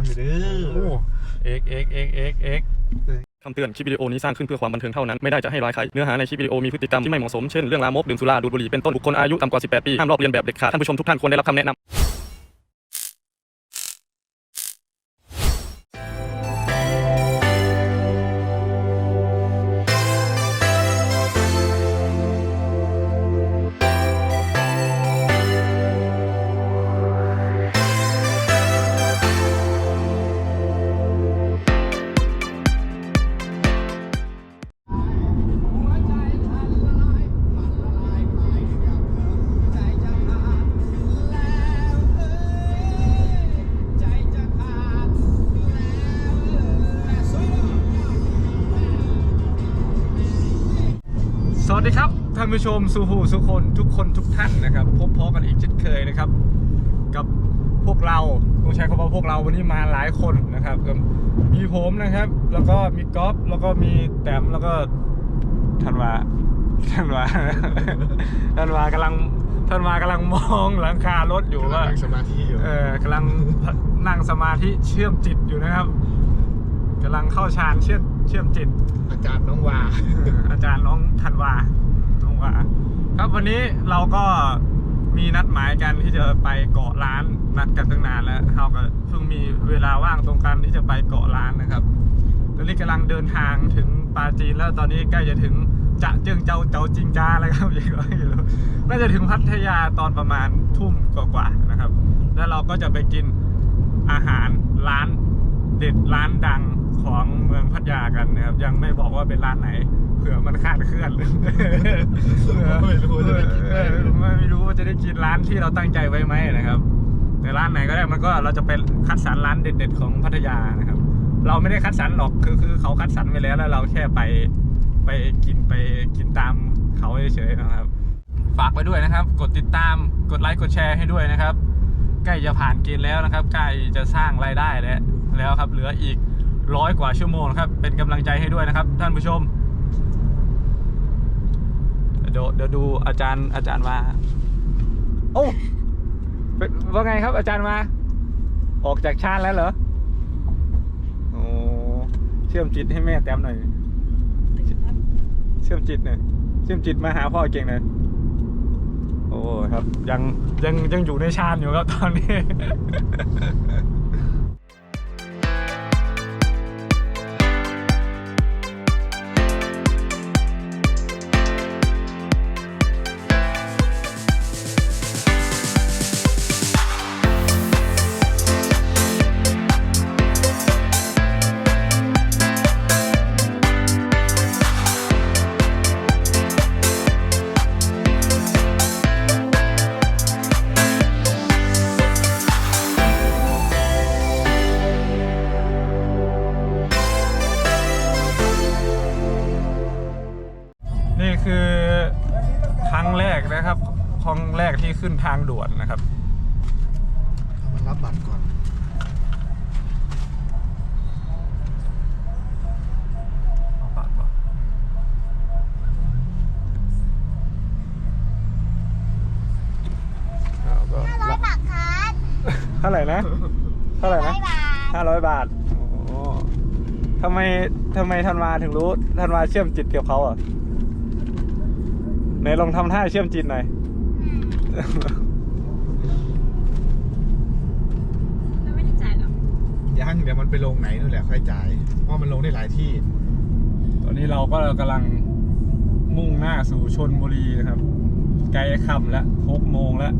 ามอยู่เด้อเอ็กเอ็กเอ็กเอ็กเอ็กคำเตือน คลิปวิดีโอนี้สร้างขึ้นเพื่อความบันเทิงเท่านั้น ไม่ได้จะให้ร้ายใคร เนื้อหาในคลิปวิดีโอมีพฤติกรรมที่ไม่เหมาะสม เช่น เรื่องลามก ดื่มสุรา ดูดบุหรี่ เป็นต้น บุคคลอายุต่ำกว่า 18 ปี ห้ามลอกเลียนแบบเด็ดขาด ท่านผู้ชมทุกท่านควรได้รับคำแนะนำานผู้ชมสุหูสุคนทุกคนทุกท่านนะครับ พบพอกันอีกเช่นเคยนะครับ กับพวกเราต้องใช้คำว่าพวกเราวันนี้มาหลายคนนะครับก็มีผมนะครับ แล้วก็มีก๊อฟแล้วก็มีแต้มแล้วก็ธันวาธันวาธันวากำลังธันวากำลังมองหลังคารถอยู่ว่านั่งสมาธิอยู่เออกำลังนั่งสมาธิเชื่อมจิตอยู่นะครับกำลังเข้าฌานเชื่อมเชื่อมจิต อาจารย์น้องวาเอออาจารย์น้องธันวาน้อง วาครับวันนี้เราก็มีนัดหมายกันที่จะไปเกาะล้านนัดกันตั้งนานแล้วเราก็เพิ่งมีเวลาว่างตรงกันที่จะไปเกาะล้านนะครับตอนนี้กำลังเดินทางถึงปาจีนแล้วตอนนี้ใกล้จะถึงจะเจิงเจ้าเจ้าจิงจ้าแล้วครับอีกไม่รู้น่าจะถึงพัทยาตอนประมาณทุ่มกว่าๆนะครับ แล้วเราก็จะไปกินอาหารร้านเด็ดร้านดังของเมืองพัทยากันนะครับ ยังไม่บอกว่าเป็นร้านไหน เผื่อมันคาดเคลื่อนไม่รู้จะได้กินไมเออไม่รู้ว่าจะได้กินร้านที่เราตั้งใจไว้ไหมนะครับ แต่ร้านไหนก็ได้มันก็เราจะเป็นคัดสรรร้านเด็ด ๆ ของพัทยานะครับ เราไม่ได้คัดสรรหรอกคือคือเขาคัดสรรไปแล้วแล้วเราแค่ไปไปกินไปกินตามเขาเฉยๆนะครับ ฝากไปด้วยนะครับ กดติดตามกดไลค์กดแชร์ให้ด้วยนะครับ ใกล้จะผ่านเกณฑ์แล้วนะครับ ใกล้จะสร้างรายได้แล้วแล้วครับเหลืออีกร้อยกว่าชั่วโมงครับ เป็นกำลังใจให้ด้วยนะครับ ท่านผู้ชม เดี๋ยวเดี๋ยวดูอาจารย์อาจารย์มา โอ้เป็นว่าไงครับอาจารย์มา ออกจากชาติแล้วเหรอ โอ้เชื่อมจิตให้แม่แต้มหน่อย เชื่อมจิตหน่อยเชื่อมจิตมาหาพ่อเก่งหน่อยโอ้ครับ ยังยังยังอยู่ในชานอยู่ครับตอนนี้าไหร่นะ เท่าไหร่ร้นะอยบาทห้าร้อยบาทโอ้ทำไมทำไมธันวาถึงรู้ธันวาเชื่อมจิตกับเขาอะไหนลองทำท่าเชื่อมจิตหน่อยเราไม่ได้จ่ายหรอกยังเดี๋ยวมันไปลงไหนนู่นแหละค่อยจ่าย เพราะมันลงได้หลายที่ ตอนนี้เราก็กำลังมุ่งหน้าสู่ชนบุรีนะครับ ไกลค่ำแล้วหกโมงแล้ว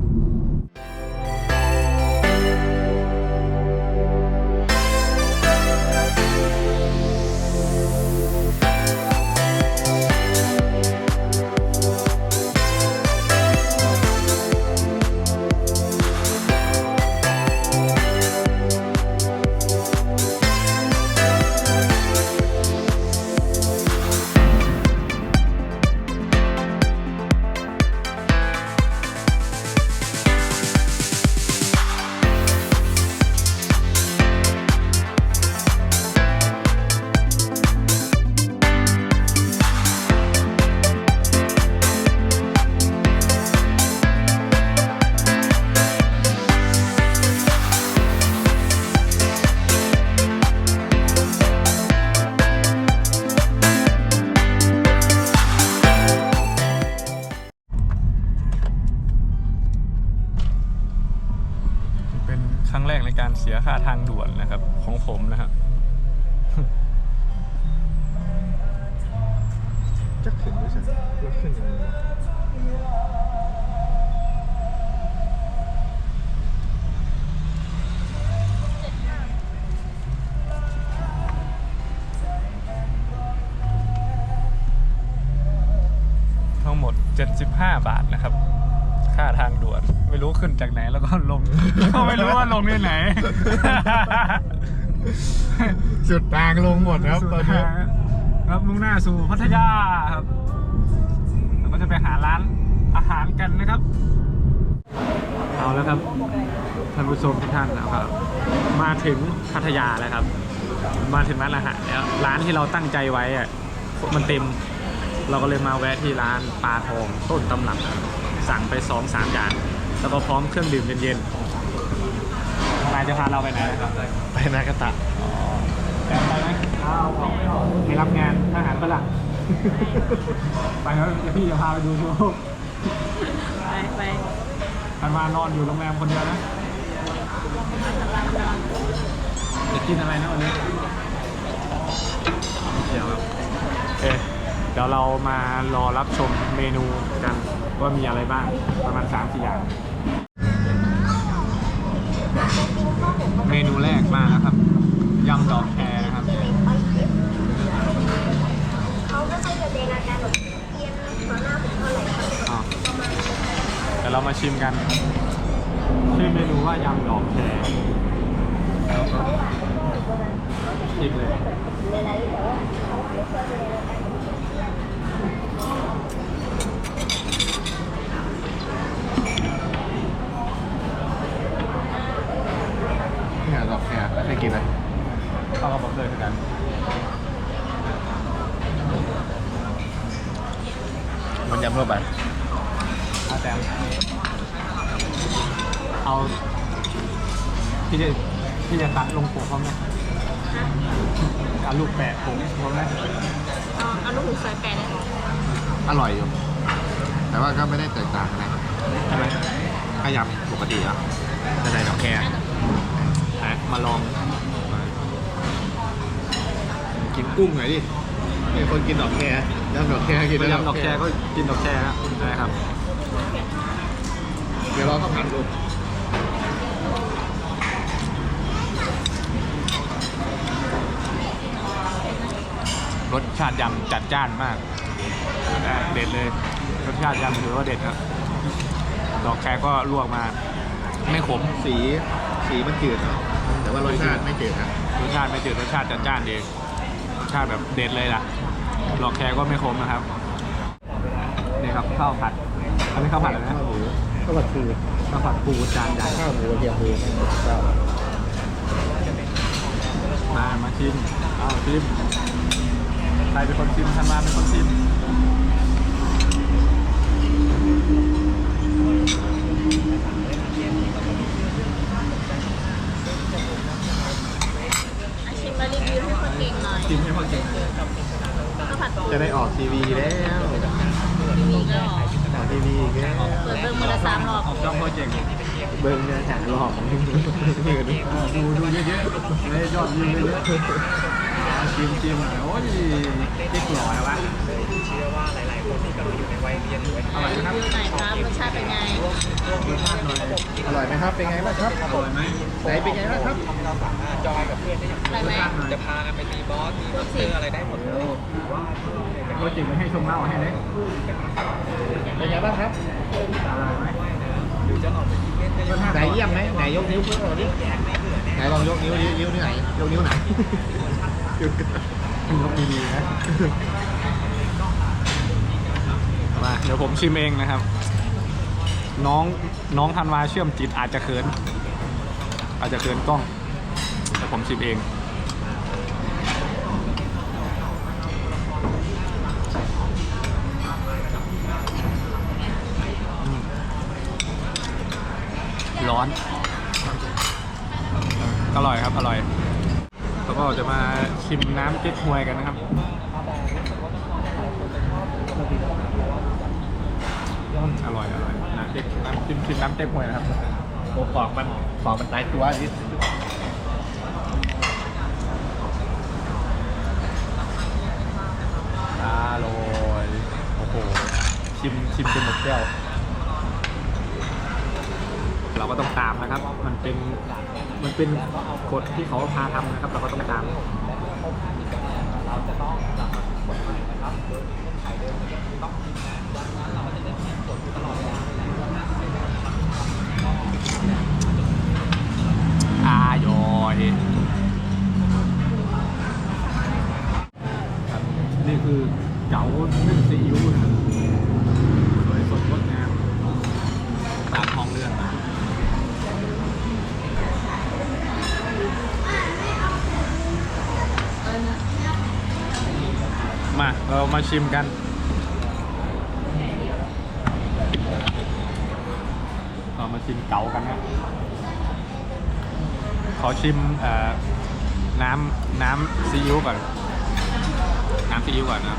ค่าทางด่วนนะครับของผมนะครับ สุดทางลงหมดครับตอนนี้ครับมุ่งหน้าสู่พัทยาครับเราก็จะไปหาร้านอาหารกันนะครับ เอาแล้วครับท่านผู้ชมทุกท่านนะครับ มาถึงพัทยาแล้วครับ มาถึงร้านอาหารแล้วร้านที่เราตั้งใจไว้อะมันเต็มเราก็เลยมาแวะที่ร้านปลาทองต้นตำรับครับสั่งไปสองสามอย่าง แล้วก็พร้อมเครื่องดื่มเย็นๆนายจะพาเราไปไหนครับไปนากาตะ แต่ไปไหมเอาของไม่ออกไปรับงานทหารฝรั่งไปแล้วเดี๋ยวพี่จะพาไปดูโชว์ไปไปทันมานอนอยู่โรงแรมคนเดียวนะจะกินอะไรนะวันนี้เดี๋ยวครับเอเดี๋ยวเรามารอรับชมเมนูกันว่ามีอะไรบ้างประมาณ3ามสี่อย่าง เมนูแรกมาแล้วครับยำดอกแครนะครับ เขา ไม่ค่อยแสดงอาการแบบเพี้ยนต่อหน้าผมเท่าไหร่อะเดี๋ยวเรามาชิมกันชื่อเมนูว่ายำดอกแครชิมเลยเนี่ยดอกแคร์ไม่เคยกินไหม เข้ากับผมเลยเหมือนกัน มันยำ ทั่วไป เอาแต่เอาพี่จะพี่จะตัดลงผมพร้อมไหมเอาลูกแปะผมพร้อมไหมเอาเอาลูกหูใส่แปดเลยอร่อยอยู่ แต่ว่าก็ไม่ได้แตกต่างอะไรใช่ไหมก็ยำปกติอะแต่ในดอกแคร์อะมาลอง กินกุ้งหน่อยดิเป็นคนกินดอกแคร์ ยำดอกแคร์กินยำดอกแครก็กินดอกแครนะได้ครับเดี๋ยวเราต้องหั่นลูกรสชาติยำจัดจ้านมากอะเด็ดเลย รสชาติยำถือว่าเด็ดครับ ดอกแครก็ลวกมา ไม่ขม สีสีมันจืดเนอะแต่ว่ารสชาติไม่จืดนะรสชาติไม่จืดรสชาติจัดจ้านดีรสชาติแบบเด็ดเลยล่ะ ดอกแครก็ไม่ขมนะครับนี่ครับข้าวผัดอันนี้ข้าวผัดอะไรนะข้าวหมูข้าวผัดปูข้าวผัดปูจานใหญ่ข้าวหมูกระเทียมปูข้าวมามาชิมเอาชิมใครเป็นคนชิมทันมาเป็นคนชิมอาชิมมารีวิวให้คนเก่งหน่อยชิมให้พอเก่งข้าว ผัดปูจะได้ออกทีวีแล้วทีวีก็ออกออกทีวีอีกแล้วเปิดเบิ้งมือละสามรอบจ้องพอเก่งเบิ้งเนี่ยหารอบนี่ก็ดูดูดูเยอะๆเลยยอดวิวเยอะๆ ชิมชิมโอ้ยจิ๊กหล่อนะวะอร่าหลายๆคนที่กำลังอยู่ในะครับวิวไหนครับรสชาติเป็นไงอร่อยไหมครับเป็นไงบ้างครับอร่อยไหมไหนเป็นไงบ้างครับอะได้อย่างไรไหมจะพากันไปตีบอสตีพูดสิอะไรได้หมดเลยโปรจกต์ไม่ให้ชมเล่าให้เลยเป็นไงบ้างครับอร่อยไหมหรือจะออกไปกินเล่นก็ไหนเยี่ยมไหมไหนยกนิ้วขึ้นมาดิไหนลองยกนิ้วดินิ้วนิ้วไหนยกนิ้วไหน ยกดีๆนะมาเดี๋ยวผมชิมเองนะครับ น้องน้องธันวาเชื่อมจิตอาจจะเขิน อาจจะเขินกล้องแต่ผมชิมเองร้อน อร่อยครับ อร่อย ราจะมาชิมน้ำเก๊กฮวยกันนะครับ อร่อยอร่อยน้ำเก๊กน้ำชิมชิมน้ำเก๊กฮวยนะครับโอ้ฟองมันฟองมันตายตัวนิดอร่อย โอ้โห ชิมชิมจนหมดแก้ว ก็ต้องตามนะครับ มันเป็นมันเป็นกฎที่เขาพาทำนะครับ เราก็ต้องตาม มาชิมกัน เรามาชิมเก๋ากันนะขอชิมเอ่อน้ำน้ำซีอิ๊วก่อน น้ำซีอิ๊วก่อนนะ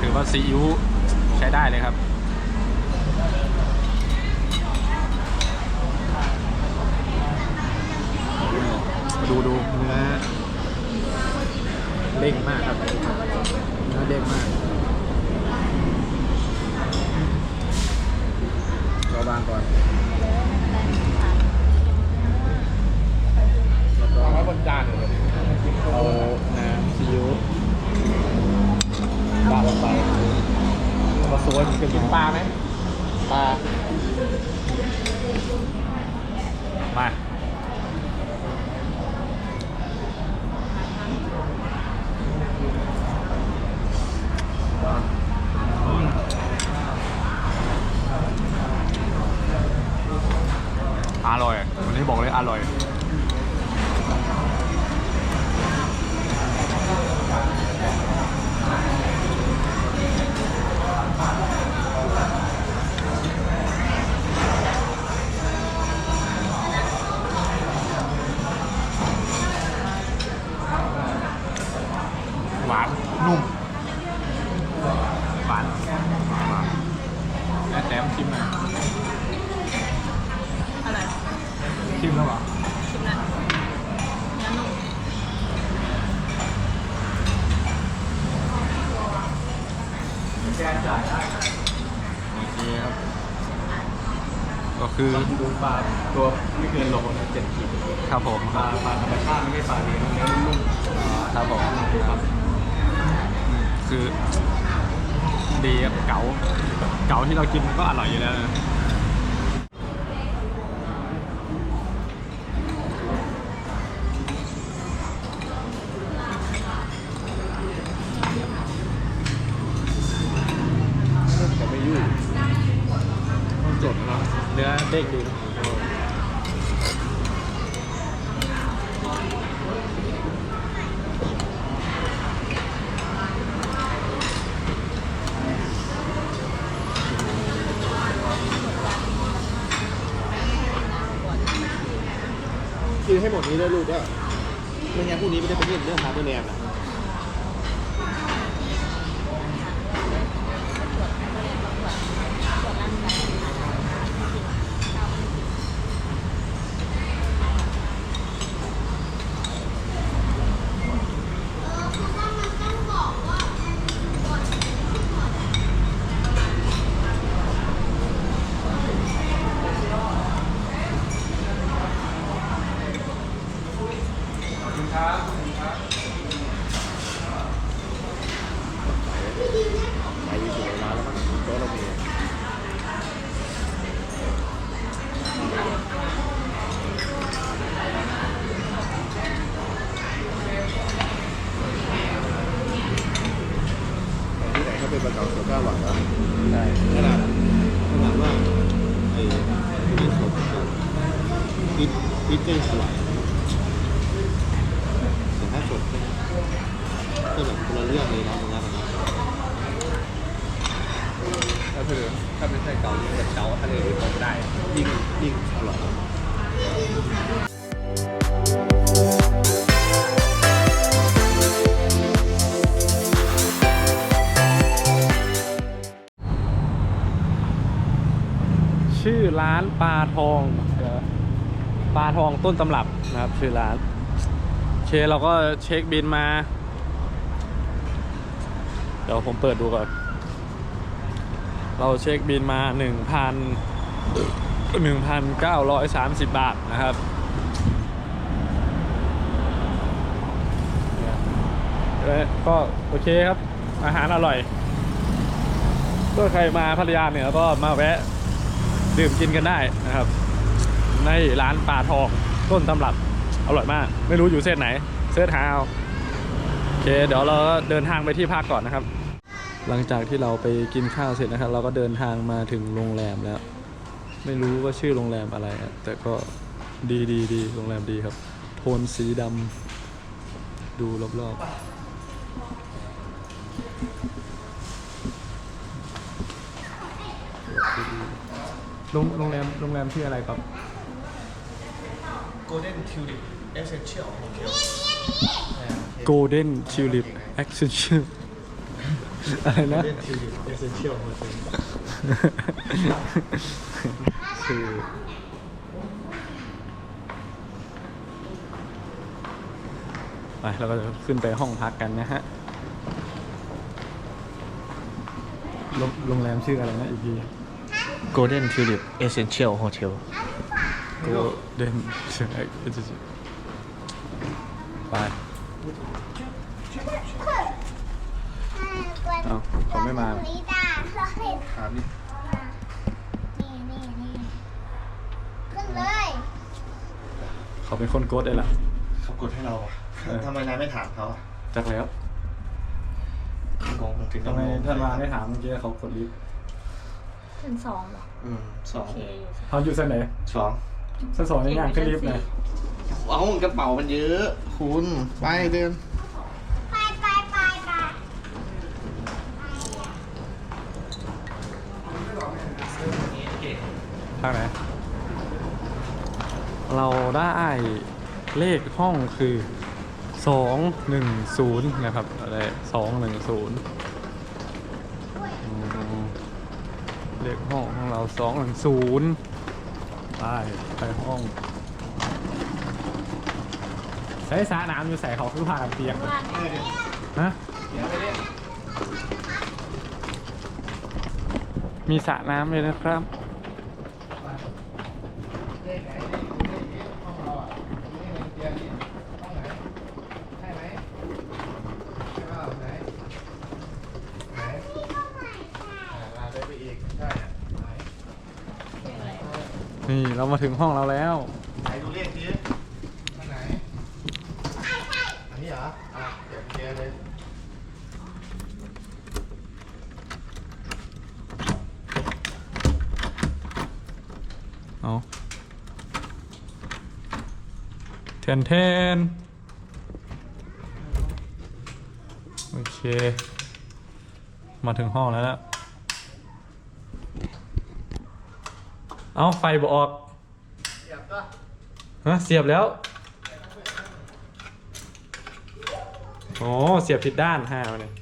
ถือว่าซีอิ๊วใช้ได้เลยครับ ดูดูเนื้อเด้งมากครับเนื้อเด้งมากราวางก่อนแล้วก็ไว้บนจานเลยเอาน้ำซีอิ๊วปลาลงไปมาโซนจะกินปลาไหมปลามาอร่อย วันนี้บ อกเลยอร่อย ก็คือดูปลาตัวไม่เกินโลนะเจ็ดขีดครับผมปลาปลาธรรมชาติไม่ใช่ปลาเลี้ยงเนื้อนุ่มครับผมๆครับอืมคือดีครับเก๋าเก๋าที่เรากินมันก็อร่อยอยู่แล้วนะ จะไม่ยุ่งต้องจดนะ เนื้อเด้งดี กินให้หมดนี้ด้วยลูกก็ไม่งั้นพรุ่งนี้ไม่ได้ไปเล่นเรื่องฮาร์ดแลนด์นะ ไปอยู่ในร้านแล้วมั้งโต๊ะเรามีที่ไหน เป็นประกอบกับก้าวหวังนะใช่ขนาดขนาดว่าไอ้ที่สดกับพิษพิดเจ้สวย ต้นตำรับนะครับชื่อร้านเคเราก็เช็คบินมา เดี๋ยวผมเปิดดูก่อน เราเช็คบินมาหนึ่งพันหนึ่งพันเก้าร้อยสามสิบบาทนะครับแล้วก็โอเคครับ อาหารอร่อยถ้าใครมาพัทยาเหนือก็มาแวะดื่มกินกันได้นะครับ ในร้านปลาทอง ต้นตำรับอร่อยมาก ไม่รู้อยู่เส้นไหนเสิร์ชหาเอาโอเคเดี๋ยวเราก็เดินทางไปที่พักก่อนนะครับ หลังจากที่เราไปกินข้าวเสร็จนะครับ เราก็เดินทางมาถึงโรงแรมแล้ว ไม่รู้ว่าชื่อโรงแรมอะไรอะแต่ก็ดีดีดีโรงแรมดีครับโทนสีดำดูรอบๆโรงโรงแรมโรงแรมชื่ออะไรครับ Golden Tulip Essential Hotel Golden Tulip Accenture อะไรนะ Golden Tulip Essential Hotel คือไปเราก็จะขึ้นไปห้องพักกันนะฮะโรงโรงแรมชื่ออะไรนะอีกที Golden Tulip Essential Hotel Golden Tulip ไปเอ้าเขาไม่มานี่จ้าเราเห็นถามนี่นี่นี่นี่ขึ้นเลยเขาเป็นคนโกดเลยล่ะเขากดให้เราอะเออทำไมนายไม่ถามเขาอะจักแล้วงงถึงทำไมท่านมาไม่ถามเมื่อกี้เขากดลิฟต์ชั้นสองเหรออืมสองโอเคอยู่เขาอยู่เส้นไหนสอง เส้นสองยังยากขึ้นลิฟต์เลยเอากระเป๋ามันเยอะ คุณไปเดินไปไปไปไปทางไหนเราได้เลขห้องคือสองหนึ่งศูนย์นะครับอะไรสองหนึ่งศูนย์เลขห้องของเราสองหนึ่งศูนย์ ไปไปห้อง ใช้สาน้ำอยู่ใส่เขาคือผ่ากันเตียงฮะมีสระน้ำเลยนะครับ นี่ เรามาถึงห้องเราแล้ว ไหนดูเลขดิอันไหน อันนี้เหรอ อะเดี๋ยวเจอเลยเอาเทนเทนโอเค มาถึงห้องแล้วนะเอาไฟบออก ฮะเสียบแล้วโอ้เสียบผิดด้านห้าวเนี่ย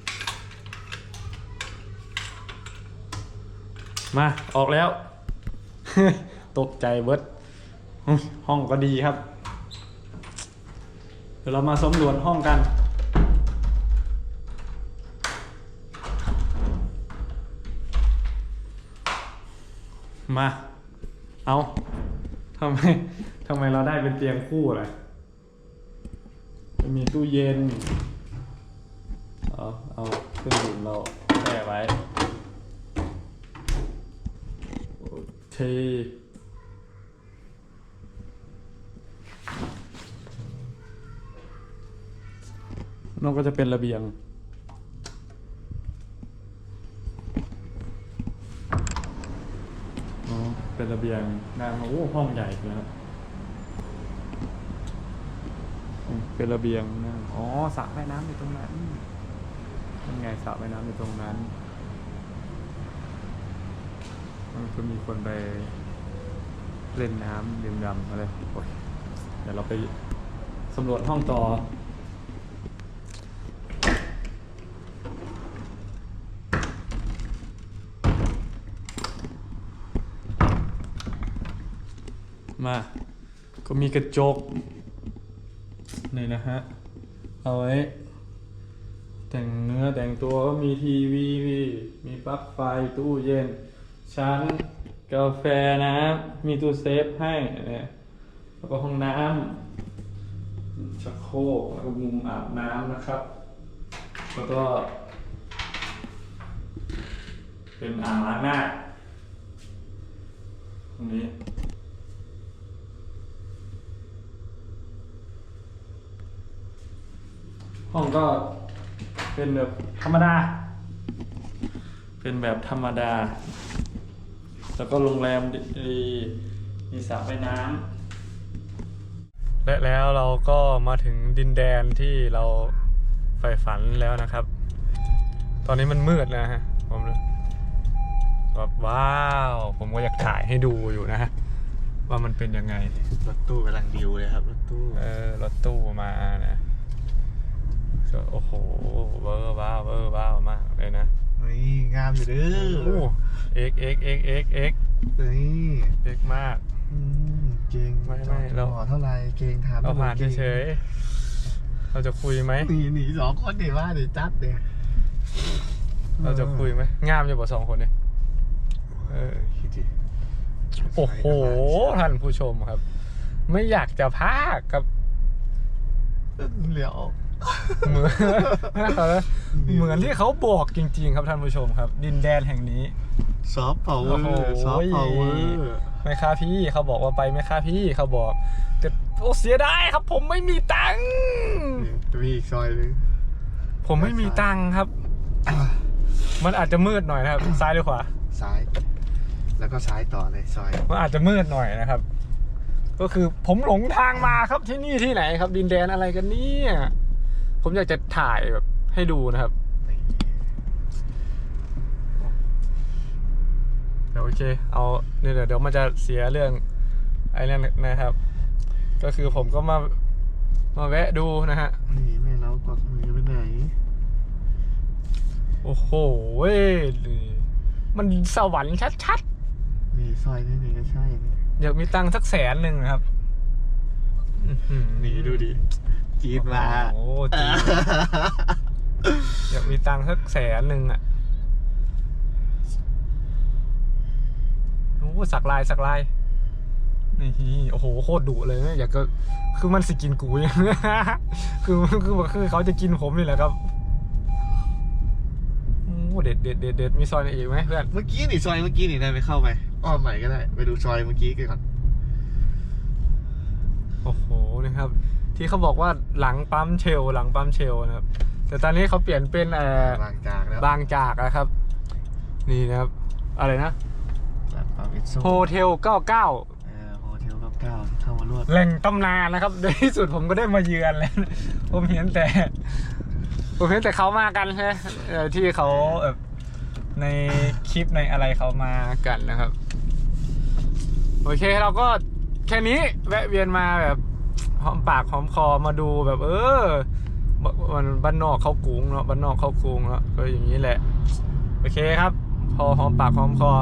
มาออกแล้ว ตกใจเบิดอุ๊ยห้องก็ดีครับ เดี๋ยวเรามาสำรวจห้องกัน มา เอา ทำไมทำไมเราได้เป็นเตียงคู่ล่ะจะมีตู้เย็น เอาเอาเครื่องดื่มเราแช่ไว้ โอเค นอกก็จะเป็นระเบียง อ๋อ เป็นระเบียงนางโอ้ห้องใหญ่นะครับเป็นระเบียงนะอ๋อสระว่น้ำอยู่ตรงนั้นยังไงสระว่น้ำอยู่ตรงนั้น มันก็มีคนไปเล่นน้ำดื่มด่ำอะไรโอ้ยเดี๋ยวเราไปสำรวจห้องต่อ มา ก็มีกระจกนี่นะฮะ เอาไว้ แต่งเนื้อแต่งตัวก็มีทีวี มีปลั๊กไฟตู้เย็น ชั้น กาแฟนะมีตู้เซฟให้เนี่ยแล้วก็ห้องน้ำชักโครกแล้วก็มุมอาบน้ำนะครับ แล้วก็ เป็นอ่างล้างหน้าตรงนี้ ห้องก็เป็นแบบธรรมดา เป็นแบบธรรมดา แล้วก็โรงแรมดีมีสระว่ายน้ำและแล้วเราก็มาถึงดินแดนที่เราใฝ่ฝันแล้วนะครับ ตอนนี้มันมืดนะฮะผมแบบว้าว ผมก็อยากถ่ายให้ดูอยู่นะฮะว่ามันเป็นยังไง รถตู้กำลังดิวเลยครับ รถตู้ เออ รถตู้มานะ ก็โอ้โหเวอร์ว้าวเวอร์ว้าวมากเลยนะเฮ้ยงามอยู่เด้โอ้อเอ็กเอ็กเอ็กเอ็กเอ็กเฮ้ยเอ็กมาก อืมเก่งไม่ไม่เราหอเท่าไหรเก่งถามเราผ่านเฉยๆเราจะคุยไหม หนีหนีสองคนเดี๋ยวว่าเดี๋ยวจัดเดี๋ยวเราจะคุยไหมงามจะบอกสองคนเนี่ยเออคิดดิโอ้โหท่านผู้ชมครับ ไม่อยากจะพากกับ เหลียว เหมือนเหมือนที่เขาบอกจริง ๆ ครับท่านผู้ชมครับ ดินแดนแห่งนี้ซอฟต์พาวเวอโอ้โหร์ซอฟต์พาวเวอร์ไม่ค่าพี่เขาบอกว่าไปไม่ค่าพี่เขาบอกแต่โอ้เสียดายครับ ผมไม่มีตังค์จะมีอีกซอยหนึงผมไม่มีตังค์ครับ มันอาจจะมืดหน่อยนะครับ ซ้ายหรือขวาซ้าย แล้วก็ซ้ายต่อเลยซอยมันอาจจะมืดหน่อยนะครับ ก็คือผมหลงทางมาครับที่นี่ที่ไหนครับ ดินแดนอะไรกันเนี่ย ผมอยากจะถ่ายแบบให้ดูนะครับนี่เดี๋ยวโอเค เอาเดี๋ยวเดี๋ยวมันจะเสียเรื่องไอ้นั่นนะครับ ก็คือผมก็มา มาแวะดูนะฮะ นี่แม่เรากวักมือไปไหน โอ้โหเว้ยมันสวรรค์ชัดนี่ซอยนี่นี่ก็ใช่นี่ๆอยากมีตังค์สักแสนหนึ่งนะครับอื้อหือนี่ดูดิ จีนมาโอ้โหจริงอยากมีตังค์สักแสนหนึ่งอะโอ้โหสักลายสักลายนี่โอ้โหโคตรดุเลยเนี่ยอยากก็คือมันสิกินกูอย่างคือคือคือเขาจะกินผมนี่แหละครับโอ้เด็ดเด็ดเด็ดเด็ดมีซอยไหนอีกไหมเพื่อนเมื่อกี้นี่ซอยเมื่อกี้นี่ได้ไปเข้าไปอ้อมใหม่ก็ได้ ไปดูซอยเมื่อกี้กันก่อนโอ้โหนะครับ ที่เขาบอกว่าหลังปั๊มเชล หลังปั๊มเชลนะครับ แต่ตอนนี้เขาเปลี่ยนเป็นเอ่อบางจากแล้วบางจากนะครับ นี่นะครับ อะไรนะลาดพร้าวเอสโซโฮเทล99เออโฮเทลเก้าเข้ามารวดแหล่งตำนานนะครับ ในที่สุดผมก็ได้มาเยือนแล้ว ผมเห็นแต่ ผมเห็นแต่เขามากันใช่ไหมเอ่อที่เขาแบบในคลิปในอะไรเขามากันนะครับ โอเคเราก็แค่นี้แวะเวียนมาแบบ หอมปากหอมคอมาดูแบบ เออมันบ้านนอกเขากรุงเนาะบ้านนอกเขากรุงเนาะก็อย่างนี้แหละ โอเคครับ พอหอมปากหอมคอ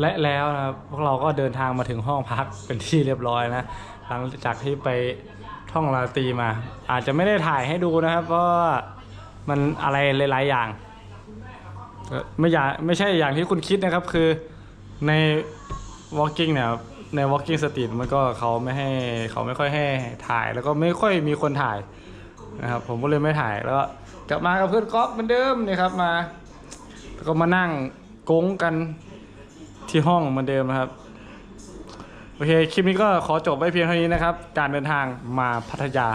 และแล้วนะครับพวกเราก็เดินทางมาถึงห้องพักเป็นที่เรียบร้อยนะ หลังจากที่ไปท่องราตรีมา อาจจะไม่ได้ถ่ายให้ดูนะครับ เพราะมันอะไรหลายๆอย่างไม่อยากไม่ใช่อย่างที่คุณคิดนะครับคือใน walking เนี่ย ใน walking street มันก็เขาไม่ให้เขาไม่ค่อยให้ถ่ายแล้วก็ไม่ค่อยมีคนถ่ายนะครับผมก็เลยไม่ถ่ายแล้วกลับมากับเพื่อนก๊อฟเหมือนเดิมนี่ครับมาแล้วก็มานั่งกงกันที่ห้องเหมือนเดิมนะครับโอเคคลิปนี้ก็ขอจบไว้เพียงเท่านี้นะครับ การเดินทางมาพัทยา